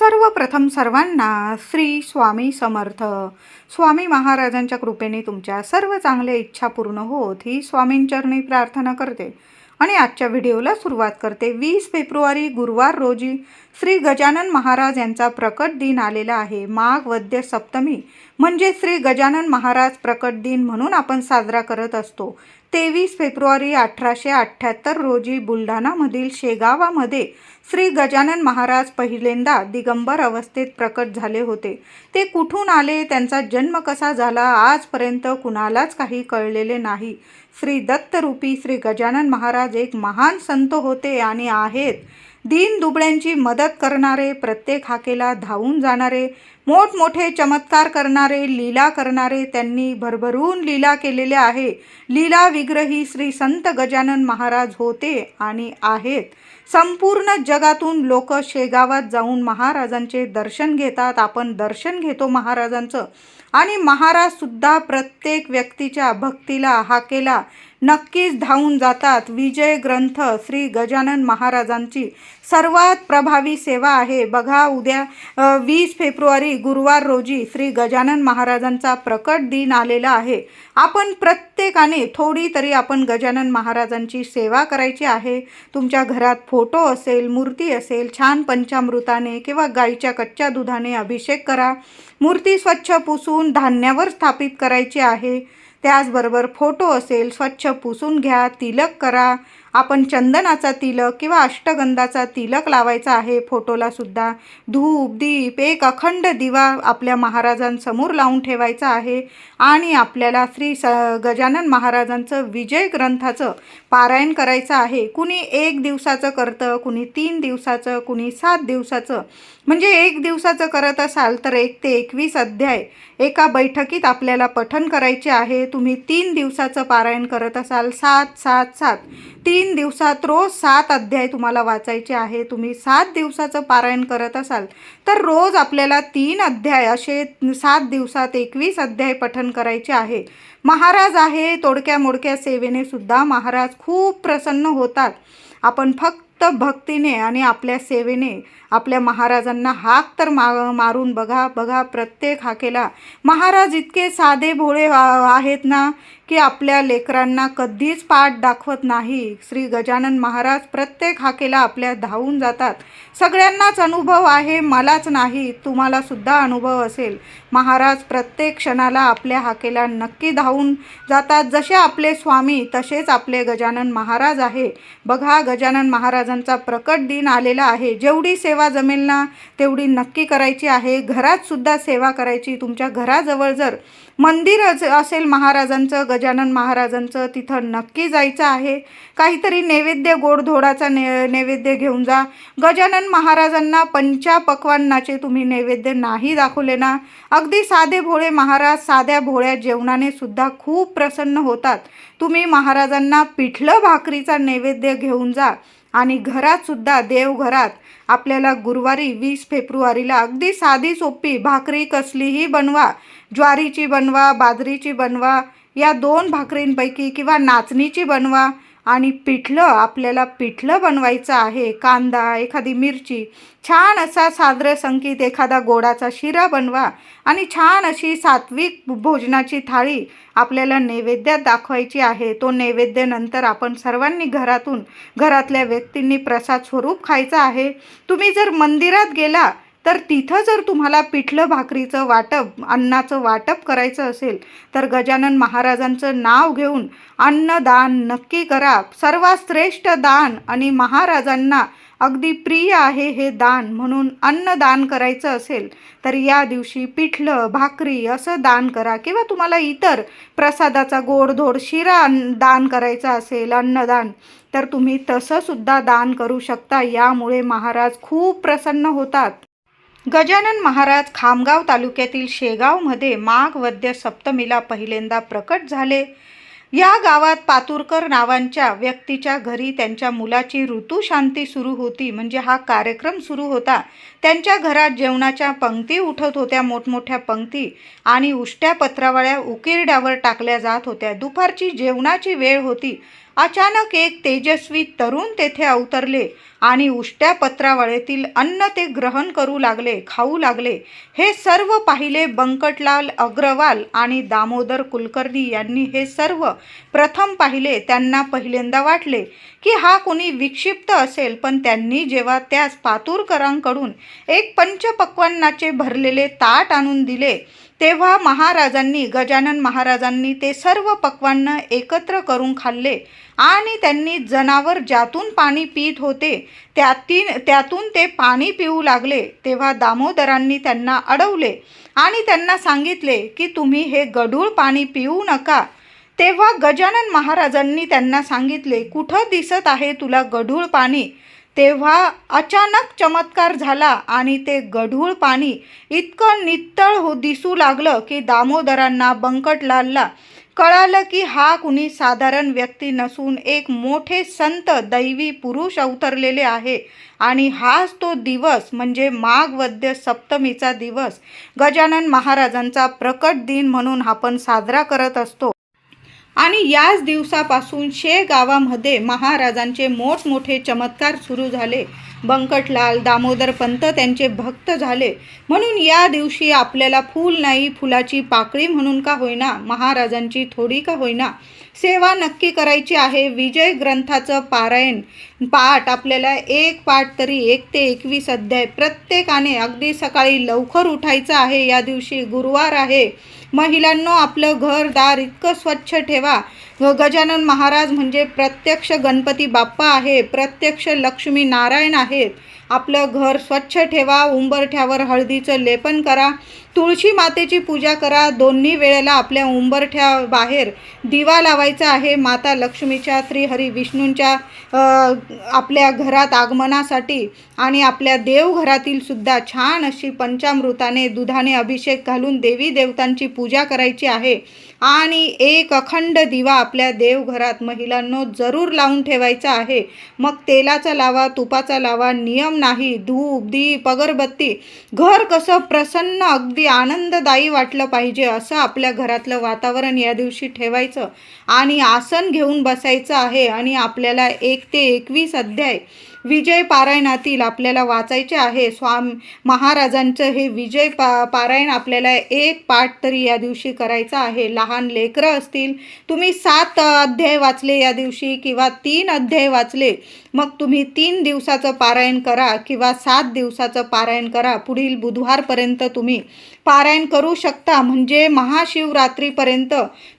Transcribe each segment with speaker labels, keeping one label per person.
Speaker 1: सर्वप्रथम सर्वांना श्री स्वामी समर्थ. स्वामी महाराजांच्या कृपेने तुमच्या सर्व चांगल्या इच्छा पूर्ण होत ही स्वामींचरणी प्रार्थना करते. आणि आजच्या व्हिडिओला सुरुवात करते. वीस फेब्रुवारी गुरुवार रोजी श्री गजानन महाराज यांचा प्रकट दिन आलेला आहे. माघ वद्य सप्तमी म्हणजे श्री गजानन महाराज प्रकट दिन म्हणून आपण साजरा करत असतो. तेवीस फेब्रुवारी अठराशे अठ्ठ्याहत्तर रोजी बुलढाणामधील शेगावामध्ये श्री गजानन महाराज पहिल्यांदा दिगंबर अवस्थेत प्रकट झाले होते. ते कुठून आले त्यांचा जन्म कसा झाला आजपर्यंत कुणालाच काही कळलेले नाही. श्री दत्तरूपी श्री गजानन महाराज एक महान संत होते आणि आहेत. दीन दुबळ्यांची मदत करणारे प्रत्येक हाकेला धावून जाणारे मोठमोठे चमत्कार करणारे लीला करणारे त्यांनी भरभरून लीला केलेले आहे. लीला विग्रही श्री संत गजानन महाराज होते आणि आहेत. संपूर्ण जगातून लोक शेगावात जाऊन महाराजांचे दर्शन घेतात. आपण दर्शन घेतो महाराजांचं. आणि महाराजसुद्धा प्रत्येक व्यक्तीच्या भक्तीला हाकेला नक्कीच धावून जातात. विजय ग्रंथ श्री गजानन महाराजांची सर्वात प्रभावी सेवा आहे. बघा उद्या वीस फेब्रुवारी गुरुवार रोजी श्री गजानन महाराजांचा प्रकट दिन आलेला आहे. आपण प्रत्येकाने थोडी तरी आपण गजानन महाराजांची सेवा करायची आहे. तुमच्या घरात फोटो असेल मूर्ती असेल छान पंचामृताने किंवा गाईच्या कच्च्या दुधाने अभिषेक करा. मूर्ती स्वच्छ पुसून धान्यावर स्थापित करायची आहे. त्याचबरोबर फोटो असेल स्वच्छ पुसून घ्या तिलक करा. आपण चंदनाचा तिलक किंवा अष्टगंधाचा तिलक लावायचा आहे फोटोला सुद्धा. धूप दीप एक अखंड दिवा आपल्या महाराजांसमोर लावून ठेवायचा आहे. आणि आपल्याला श्री स गजानन महाराजांचं विजय ग्रंथाचं पारायण करायचं आहे. कुणी एक दिवसाचं करतं कुणी तीन दिवसाचं कुणी सात दिवसाचं. म्हणजे एक दिवसाचं करत असाल तर एक ते एकवीस अध्याय. एका बैठकीत आपल्याला पठन करायचे आहे. तुम्ही तीन दिवसाचं पारायण करत असाल. सात सात सात. तीन दिवसात रोज सात अध्याय तुम्हाला वाचायचे आहे. तुम्ही सात दिवसाचं पारायण करत असाल तर रोज आपल्याला तीन अध्याय असे सात दिवसात एकवीस अध्याय पठन करायचे आहे. महाराज आहे तोडक्या मोडक्या सेवेने सुद्धा महाराज खूप प्रसन्न होतात. आपण फक्त भक्तीने आणि आपल्या सेवेने आपल्या महाराजांना हाक तर मा मारून बघा बघा प्रत्येक हाकेला. महाराज इतके साधे भोळे आहेत ना की आपल्या लेकरांना कधीच पाठ दाखवत नाही. श्री गजानन महाराज प्रत्येक हाकेला आपल्या धावून जातात. सगळ्यांनाच अनुभव आहे मलाच नाही तुम्हाला सुद्धा अनुभव असेल. महाराज प्रत्येक क्षणाला आपल्या हाकेला नक्की धावून जातात. जसे आपले स्वामी तसेच आपले गजानन महाराज आहे. बघा गजानन महाराजांचा प्रकट दिन आलेला आहे. जेवढी सेवा जमेल ना तेवढी नक्की करायची आहे. घरातसुद्धा सेवा करायची. तुमच्या घराजवळ जर मंदिर असेल महाराजांचं गजानन महाराजांचं तिथं नक्की जायचं आहे. काहीतरी नैवेद्य गोडधोडाचा ने नैवेद्य घेऊन जा. गजानन महाराजांना पंचापक्वान्नाचे तुम्ही नैवेद्य नाही दाखवले ना अगदी साधे भोळे महाराज साध्या भोळ्या जेवणाने सुद्धा खूप प्रसन्न होतात. तुम्ही महाराजांना पिठलं भाकरीचा नैवेद्य घेऊन जा. आणि घरातसुद्धा देवघरात आपल्याला गुरुवारी वीस फेब्रुवारीला अगदी साधी सोपी भाकरी कसलीही बनवा. ज्वारीची बनवा बाजरीची बनवा या दोन भाकरींपैकी किंवा नाचणीची बनवा. आणि पिठलं आपल्याला पिठलं बनवायचं आहे कांदा एखादी मिरची. छान असा साद्र संगीत एखादा गोडाचा शिरा बनवा आणि छान अशी सात्विक भोजनाची थाळी आपल्याला नैवेद्यात दाखवायची आहे. तो नैवेद्य नंतर आपण सर्वांनी घरातून घरातल्या व्यक्तींनी प्रसाद स्वरूप खायचा आहे. तुम्ही जर मंदिरात गेला तर तिथं जर तुम्हाला पिठलं भाकरीचं वाटप अन्नाचं वाटप करायचं असेल तर गजानन महाराजांचं नाव घेऊन अन्नदान नक्की करा. सर्वात श्रेष्ठ दान आणि महाराजांना अगदी प्रिय आहे हे दान म्हणून अन्नदान करायचं असेल तर या दिवशी पिठलं भाकरी असं दान करा. किंवा तुम्हाला इतर प्रसादाचा गोडधोड शिरा अन्न- दान करायचा असेल अन्नदान तर तुम्ही तसंसुद्धा दान करू शकता. यामुळे महाराज खूप प्रसन्न होतात. गजानन महाराज खामगाव तालुक्यातील शेगावमध्ये माघ वद्य सप्तमीला पहिल्यांदा प्रकट झाले. या गावात पातुरकर नावांच्या व्यक्तीच्या घरी त्यांच्या मुलाची ऋतुशांती सुरू होती. म्हणजे हा कार्यक्रम सुरू होता. त्यांच्या घरात जेवणाच्या पंक्ती उठत होत्या. मोठमोठ्या पंक्ती आणि उष्ट्या पत्रावळ्या उकिरड्यावर टाकल्या जात होत्या. दुपारची जेवणाची वेळ होती. अचानक एक तेजस्वी तरुण तेथे अवतरले आणि उष्ट्या पत्रावळीतील अन्न ते ग्रहण करू लागले खाऊ लागले. हे सर्व पाहिले बंकटलाल अग्रवाल आणि दामोदर कुलकर्णी यांनी हे सर्व प्रथम पाहिले. त्यांना पहिल्यांदा वाटले की हा कोणी विक्षिप्त असेल पण त्यांनी जेव्हा त्यास पातूरकरांकडून एक पंचपक्वान्नाचे भरलेले ताट आणून दिले तेव्हा महाराजांनी गजानन महाराजांनी ते सर्व पक्वान्न एकत्र करून खाल्ले आणि त्यांनी जनावर ज्यातून पाणी पीत होते त्यातीन त्यातून ते पाणी पिऊ लागले. तेव्हा दामोदरांनी त्यांना अडवले आणि त्यांना सांगितले की तुम्ही हे गढूळ पाणी पिऊ नका. तेव्हा गजानन महाराजांनी त्यांना सांगितले कुठं दिसत आहे तुला गढूळ पाणी? तेव्हा अचानक चमत्कार झाला आणि ते गढूळ पाणी इतकं नित्तळ हो दिसू लागलं की दामोदरांना बंकटलालला कळालं की हा कुणी साधारण व्यक्ती नसून एक मोठे संत दैवी पुरुष अवतरलेले आहे आणि हाच तो दिवस म्हणजे माघवद्य सप्तमीचा दिवस. गजानन महाराजांचा प्रकट दिन म्हणून आपण साजरा करत असतो. आणि याच दिवसापासून शे गावामध्ये महाराजांचे मोठमोठे चमत्कार सुरू झाले. बंकटलाल दामोदर पंत त्यांचे भक्त झाले. म्हणून या दिवशी आपल्याला फूल नाही फुलाची पाकळी म्हणून का होईना महाराजांची थोडी का होईना. सेवा नक्की करायची आहे. विजय ग्रंथाचं पारायण पाठ आपल्याला एक पाठ तरी एक ते एकवीस अध्याय प्रत्येकाने अगदी सकाळी लवकर उठायचं आहे. या दिवशी गुरुवार आहे. महिलांनो आपलं घर दार इतकं स्वच्छ ठेवा. व गजानन महाराज म्हणजे प्रत्यक्ष गणपती बाप्पा आहे प्रत्यक्ष लक्ष्मी नारायण आहेत. आपलं घर स्वच्छ ठेवा उंबरठ्यावर हळदीचं लेपन करा तुळशी मातेची पूजा करा. दोन्ही वेळेला आपल्या उंबरठ्या बाहेर दिवा लावायचा आहे. माता लक्ष्मीच्या श्रीहरी विष्णूंच्या आपल्या घरात आगमनासाठी आणि आपल्या देवघरातील सुद्धा छान अशी पंचामृताने दुधाने अभिषेक घालून देवी देवतांची पूजा करायची आहे. आणि एक अखंड दिवा आपल्या देवघरात महिलांनो जरूर लावून ठेवायचा आहे. मग तेलाचा लावा तुपाचा लावा नियम नाही धूप दीप अगरबत्ती घर कसं प्रसन्न अगदी आनंददायी वाटलं पाहिजे असं आपल्या घरातलं वातावरण या दिवशी ठेवायचं. आणि आसन घेऊन बसायचं आहे आणि आपल्याला एक ते एकवीस अध्याय विजय पारायणातील आपल्याला वाचायचे आहे. स्वाम महाराजांचं हे विजय पा पारायण आपल्याला एक पाठ तरी या दिवशी करायचं आहे. लहान लेकरं असतील तुम्ही सात अध्याय वाचले या दिवशी किंवा तीन अध्याय वाचले मग तुम्ही तीन दिवसाचं पारायण करा किंवा सात दिवसाचं पारायण करा. पुढील बुधवारपर्यंत तुम्ही पारायण करू शकता. म्हणजे महाशिवरात्रीपर्यंत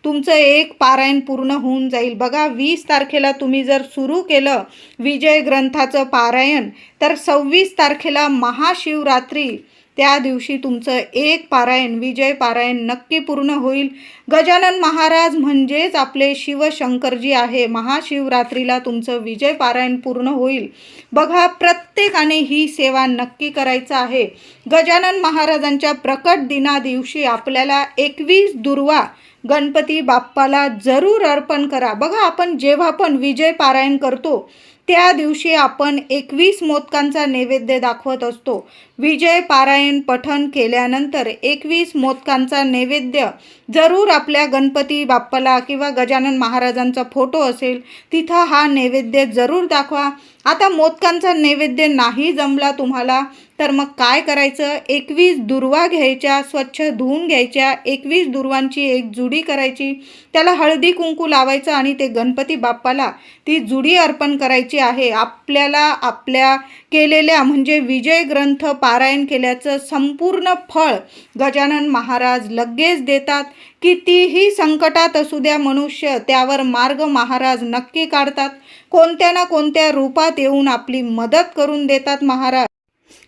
Speaker 1: तुमचं एक पारायण पूर्ण होऊन जाईल. बघा वीस तारखेला तुम्ही जर सुरू केलं विजय ग्रंथाचं पारायण तर सव्वीस तारखेला महाशिवरात्री त्या दिवशी तुमचं एक पारायण विजय पारायण नक्की पूर्ण होईल. गजानन महाराज म्हणजेच आपले शिवशंकरजी आहे. महाशिवरात्रीला तुमचं विजय पारायण पूर्ण होईल. बघा प्रत्येकाने ही सेवा नक्की करायचं आहे. गजानन महाराजांच्या प्रकट दिना दिवशी आपल्याला एकवीस दुर्वा गणपती बाप्पाला जरूर अर्पण करा. बघा आपण जेव्हा पण विजय पारायण करतो त्या दिवशी आपण एकवीस मोदकांचा नैवेद्य दाखवत असतो. विजय पारायण पठन केल्यानंतर एकवीस मोदकांचा नैवेद्य. जरूर आपल्या गणपती बाप्पाला किंवा गजानन महाराजांचा फोटो असेल तिथं हा नैवेद्य जरूर दाखवा. आता मोदकांचा नैवेद्य नाही जमला तुम्हाला तर मग काय करायचं? एकवीस दुर्वा घ्यायच्या स्वच्छ धुवून घ्यायच्या एकवीस दुर्वांची एक जुडी करायची. त्याला हळदी कुंकू लावायचं आणि ते गणपती बाप्पाला ती जुडी अर्पण करायची आहे. आपल्याला आपल्या केलेल्या म्हणजे विजय ग्रंथ पा पारायण केल्याचं संपूर्ण फळ गजानन महाराज लगेच देतात. कितीही संकटात असू द्या मनुष्य त्यावर मार्ग महाराज नक्की काढतात. कोणत्या ना कोणत्या रूपात येऊन आपली मदत करून देतात महाराज.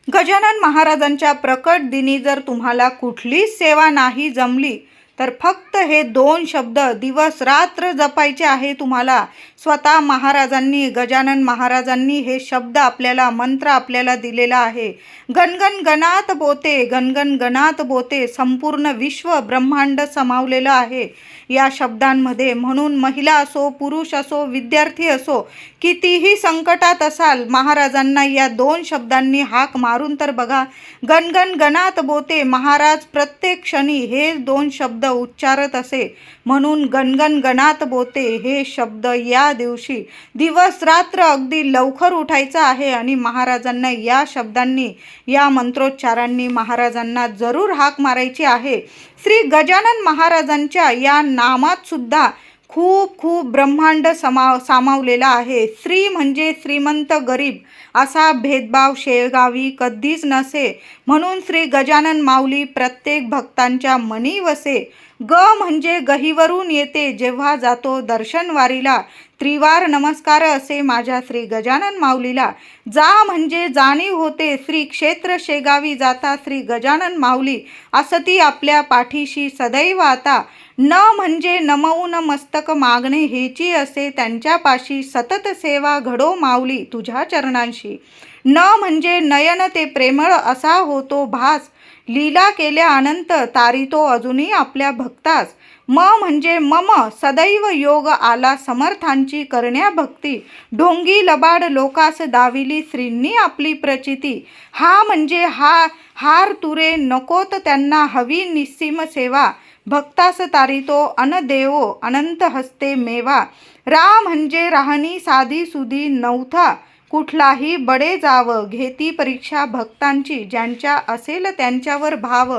Speaker 1: गजानन महाराजांच्या प्रकट दिनी जर तुम्हाला कुठलीच सेवा नाही जमली तर फक्त हे दोन शब्द दिवस रात्र जपायचे आहे तुम्हाला. स्वतः महाराजांनी गजानन महाराजांनी हे शब्द आपल्याला मंत्र आपल्याला दिलेला आहे. गणगण गणात बोते गणगण गणात बोते संपूर्ण विश्व ब्रह्मांड समावलेलं आहे. या शब्दांमध्ये म्हणून महिला असो पुरुष असो विद्यार्थी असो कितीही संकटात असाल महाराजांना या दोन शब्दांनी हाक मारून तर बघा गणगण गणात बोते महाराज प्रत्येक क्षणी हे दोन शब्द उच्चारत असे. म्हणून गणगण गणात बोते हे शब्द या दिवशी. दिवस रात्र अगदी लवकर उठायचं आहे आणि महाराजांना या शब्दांनी या मंत्रोच्चारांनी महाराजांना जरूर हाक मारायची आहे. श्री गजानन महाराजांच्या या नामात सुद्धा खूप खूप ब्रह्मांड समाव सामावलेला आहे. श्री म्हणजे श्रीमंत गरीब असा भेदभाव शेळगावी कधीच नसे. म्हणून श्री गजानन माऊली प्रत्येक भक्तांच्या मनी वसे. ग म्हणजे गहीवरून येते. जेव्हा जातो दर्शनवारीला त्रिवार नमस्कार असे माझ्या श्री गजानन माऊलीला. जा म्हणजे जाणीव होते श्री क्षेत्र शेगावी जाता श्री गजानन माऊली. असती आपल्या पाठीशी सदैव आता. न म्हणजे नमवून मस्तक मागणे हेची असे त्यांच्यापाशी सतत सेवा घडो मावली तुझ्या चरणांशी. न म्हणजे नयन ते प्रेमळ असा होतो भास. लीला केल्या अनंत तारितो अजूनही आपल्या भक्तास. म म्हणजे मम सदैव योग आला समर्थांची करण्या भक्ती. ढोंगी लबाड लोकास दाविली श्रींनी आपली प्रचिती. हा म्हणजे हा हार तुरे नकोत त्यांना हवी निस्सीम सेवा. भक्तास तारितो अनदेवो अनंत हस्ते मेवा। रा म्हणजे राहणी साधी सुधी नवथा कुठलाही बडे जावं घेती परीक्षा भक्तांची ज्यांच्या असेल त्यांच्यावर भाव.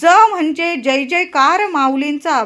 Speaker 1: ज म्हणजे जय जयकार माऊलींचा.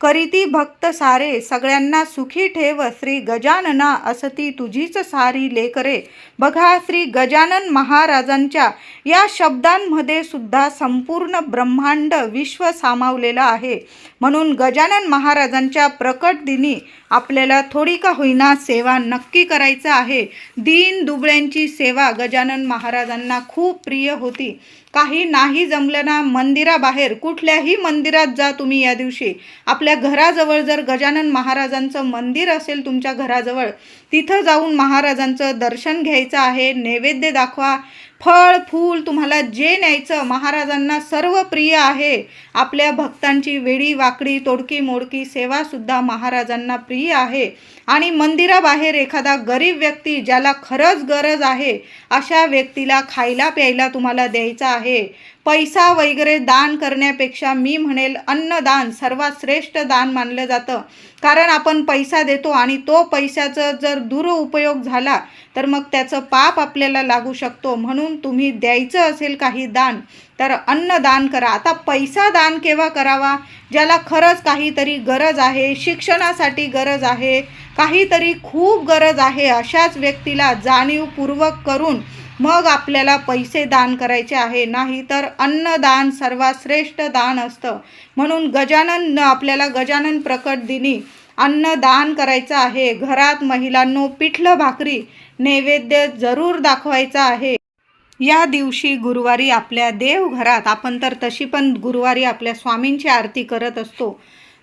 Speaker 1: करीती भक्त सारे सगळ्यांना सुखी ठेव. श्री गजानना असती तुझीच सारी लेकरे. बघा श्री गजानन महाराजांच्या. या शब्दांमध्ये सुद्धा संपूर्ण ब्रह्मांड विश्व सामावलेलं आहे. म्हणून गजानन महाराजांच्या प्रकट दिनी आपल्याला थोडी का होईना सेवा नक्की करायचं आहे. दीन दुबळ्यांची सेवा गजानन महाराजांना खूप प्रिय होती. काही नाही जमलं ना मंदिराबाहेर. कुठल्याही मंदिरात जा तुम्ही या दिवशी. आपल्या घराजवळ जर गजानन महाराजांचं मंदिर असेल तुमच्या घराजवळ तिथं जाऊन महाराजांचं दर्शन घ्यायचं आहे. नैवेद्य दाखवा. फळ फूल तुम्हाला जे न्यायचं महाराजांना सर्व प्रिय आहे. आपल्या भक्तांची वेडी वाकडी तोडकी मोडकी सेवासुद्धा महाराजांना प्रिय आहे. आणि मंदिराबाहेर एखादा गरीब व्यक्ती ज्याला खरंच गरज आहे अशा व्यक्तीला खायला प्यायला तुम्हाला द्यायचं आहे. पैसा वगैरे दान करण्यापेक्षा मी म्हणेल अन्नदान सर्वात श्रेष्ठ दान मानलं जातं. कारण आपण पैसा देतो आणि तो पैशाचं जर दुरुपयोग झाला तर मग त्याचं पाप आपल्याला लागू शकतो. म्हणून तुम्ही द्यायचं असेल काही दान तर अन्नदान करा. आता पैसा दान केव्हा करावा? ज्याला खरंच काहीतरी गरज आहे शिक्षणासाठी गरज आहे काहीतरी खूप गरज आहे अशाच व्यक्तीला जाणीवपूर्वक करून मग आपल्याला पैसे दान करायचे आहे. नाही तर अन्नदान सर्वात श्रेष्ठ दान असतं. म्हणून गजानन आपल्याला गजानन प्रकट दिनी अन्नदान करायचं आहे. घरात महिलांनो पिठलं भाकरी नैवेद्य जरूर दाखवायचा आहे. या दिवशी गुरुवारी आपल्या देवघरात आपण तर तशी पण गुरुवारी आपल्या स्वामींची आरती करत असतो.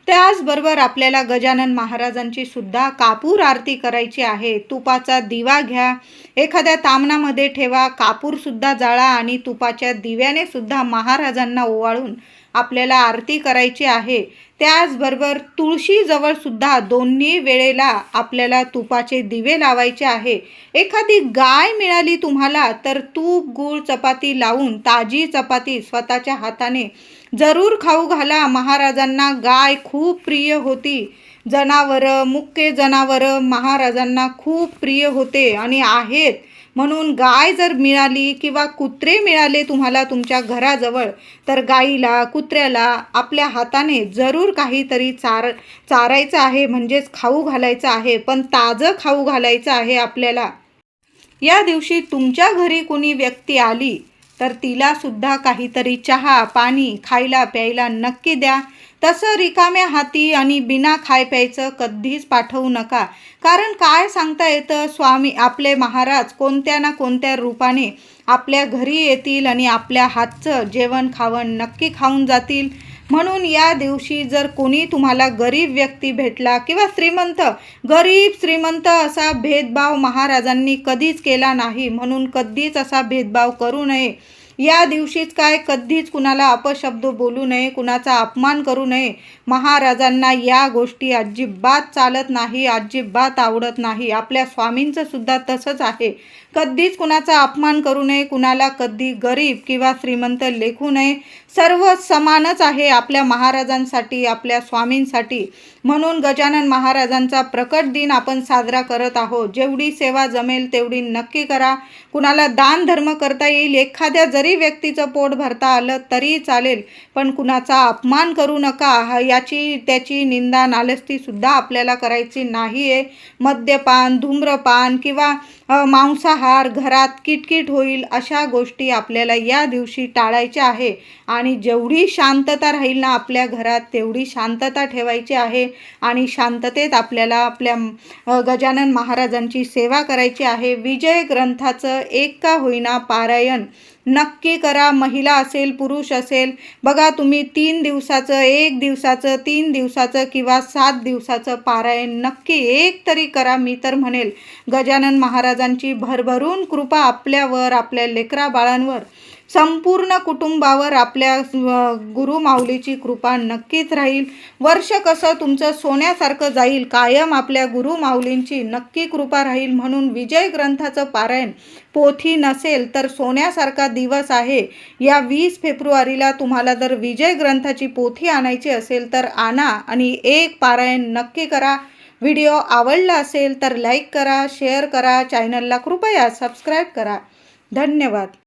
Speaker 1: त्याचबरोबर आपल्याला गजानन महाराजांची सुद्धा कापूर आरती करायची आहे. तुपाचा दिवा घ्या. एखाद्या तामणामध्ये ठेवा. कापूरसुद्धा जाळा आणि तुपाच्या दिव्याने सुद्धा महाराजांना ओवाळून आपल्याला आरती करायची आहे. त्याचबरोबर तुळशीजवळसुद्धा दोन्ही वेळेला आपल्याला तुपाचे दिवे लावायचे आहे. एखादी गाय मिळाली तुम्हाला तर तूप गूळ चपाती लावून ताजी चपाती स्वतःच्या हाताने जरूर खाऊ घाला. महाराजांना गाय खूप प्रिय होती. जनावरं मुख्य जनावरं महाराजांना खूप प्रिय होते आणि आहेत. म्हणून गाय जर मिळाली किंवा कुत्रे मिळाले तुम्हाला तुमच्या घराजवळ तर गाईला कुत्र्याला आपल्या हाताने जरूर काहीतरी चार चारायचं आहे म्हणजेच खाऊ घालायचं आहे पण ताजं खाऊ घालायचं आहे आपल्याला. या दिवशी तुमच्या घरी कुणी व्यक्ती आली तर तिलासुद्धा काहीतरी चहा पाणी खायला प्यायला नक्की द्या. तसं रिकाम्या हाती आणि बिना खाय प्यायचं कधीच पाठवू नका. कारण काय सांगता येतं? स्वामी आपले महाराज कोणत्या ना कोणत्या रूपाने आपल्या घरी येतील आणि आपल्या हातचं जेवण खावण नक्की खाऊन जातील? म्हणून या दिवशी जर कोणी तुम्हाला गरीब व्यक्ती भेटला किंवा श्रीमंत गरीब श्रीमंत असा भेदभाव महाराजांनी कधीच केला नाही म्हणून कधीच असा भेदभाव करू नये. या दिवशीच काय कधीच कुणाला अपशब्द बोलू नये कुणाचा अपमान करू नये. महाराजांना या गोष्टी अजिबात चालत नाही अजिबात आवडत नाही. आपल्या स्वामींचं सुद्धा तसंच आहे. कधीच कुणाचा अपमान करू नये कुणाला कधी गरीब किंवा श्रीमंत लेखू नये. सर्व समानच आहे आपल्या महाराजांसाठी आपल्या स्वामींसाठी. म्हणून गजानन महाराजांचा प्रकट दिन आपण साजरा करत आहोत. जेवढी सेवा जमेल तेवढी नक्की करा. कुणाला दान धर्म करता येईल एखाद्या जरी व्यक्तीचं पोट भरता आलं तरी चालेल पण कुणाचा अपमान करू नका. याची त्याची निंदा नालस्तीसुद्धा आपल्याला करायची नाही आहे मद्यपान धूम्रपान किंवा मांसाहार मांसाहार घरात किटकिट होईल अशा गोष्टी आपल्याला या दिवशी टाळायच्या आहे. आणि जेवढी शांतता राहील ना आपल्या घरात तेवढी शांतता ठेवायची आहे. आणि शांततेत आपल्याला आपल्या गजानन महाराजांची सेवा करायची आहे. विजय ग्रंथाचं एक का होईना पारायण नक्की करा. महिला असेल पुरुष असेल. बघा तुम्ही तीन दिवसाचं एक दिवसाचं तीन दिवसाचं किंवा सात दिवसाचं पारायण नक्की एक तरी करा. मी तर म्हणेल गजानन महाराजांची भरभरून कृपा आपल्यावर आपल्या लेकरा बाळांवर. संपूर्ण कुटुंबावर आपल्या गुरु माऊलीची कृपा नक्कीच राहील. वर्ष कसं तुमचं सोन्यासारखं जाईल कायम आपल्या गुरु माऊलींची नक्की कृपा राहील म्हणून विजय ग्रंथाचं पारायण पोथी नसेल तर सोन्यासारखा दिवस आहे. या वीस फेब्रुवारीला तुम्हाला जर विजय ग्रंथाची पोथी आणायची असेल तर आणा आणि एक पारायण नक्की करा. व्हिडिओ आवडला असेल तर लाईक करा शेअर करा चॅनलला कृपया सबस्क्राईब करा. धन्यवाद.